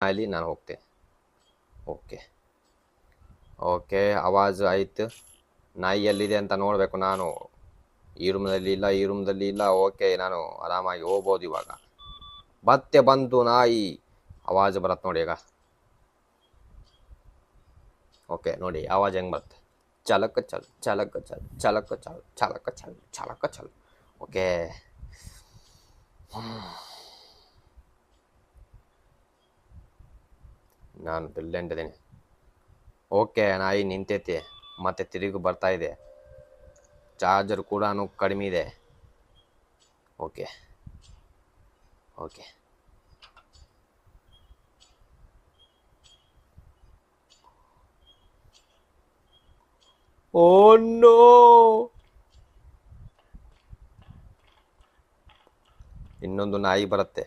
ಅಲ್ಲಿ ನಾನು ಹೋಗ್ತೇನೆ ಓಕೆ. ಓಕೆ, ಆವಾಜ್ ಆಯಿತು. ನಾಯಿ ಎಲ್ಲಿದೆ ಅಂತ ನೋಡಬೇಕು ನಾನು. ಈ ರೂಮ್ದಲ್ಲಿ ಇಲ್ಲ, ಈ ರೂಮ್ದಲ್ಲಿ ಇಲ್ಲ. ಓಕೆ, ನಾನು ಆರಾಮಾಗಿ ಹೋಗ್ಬೋದು ಇವಾಗ. ಮತ್ತೆ ಬಂತು ನಾಯಿ. ಆವಾಜ್ ಬರುತ್ತೆ ನೋಡಿ ಈಗ. ಓಕೆ, ನೋಡಿ, ಆವಾಜ್ ಹೆಂಗೆ ಬರುತ್ತೆ? ಚಲಕ ಚಲ್ ಚಲಕ ಚಲ್ ಚಲಕ ಚಲ್ ಚಲಕ ಚಲ್ ಚಲಕ ಚಲ್. ಓಕೆ. ನಾನು ಬಿಲ್ಲೆಂಡಿದ್ದೀನಿ ಓಕೆ ನಾಯಿ ನಿಂತೈತಿ, ಮತ್ತೆ ತಿರುಗಿ ಬರ್ತಾ ಇದೆ. ಚಾರ್ಜರ್ ಕೂಡ ಕಡಿಮೆ ಇದೆ. Okay okay. ಓ ನೋ ಇನ್ನೊಂದು ನಾಯಿ ಬರುತ್ತೆ.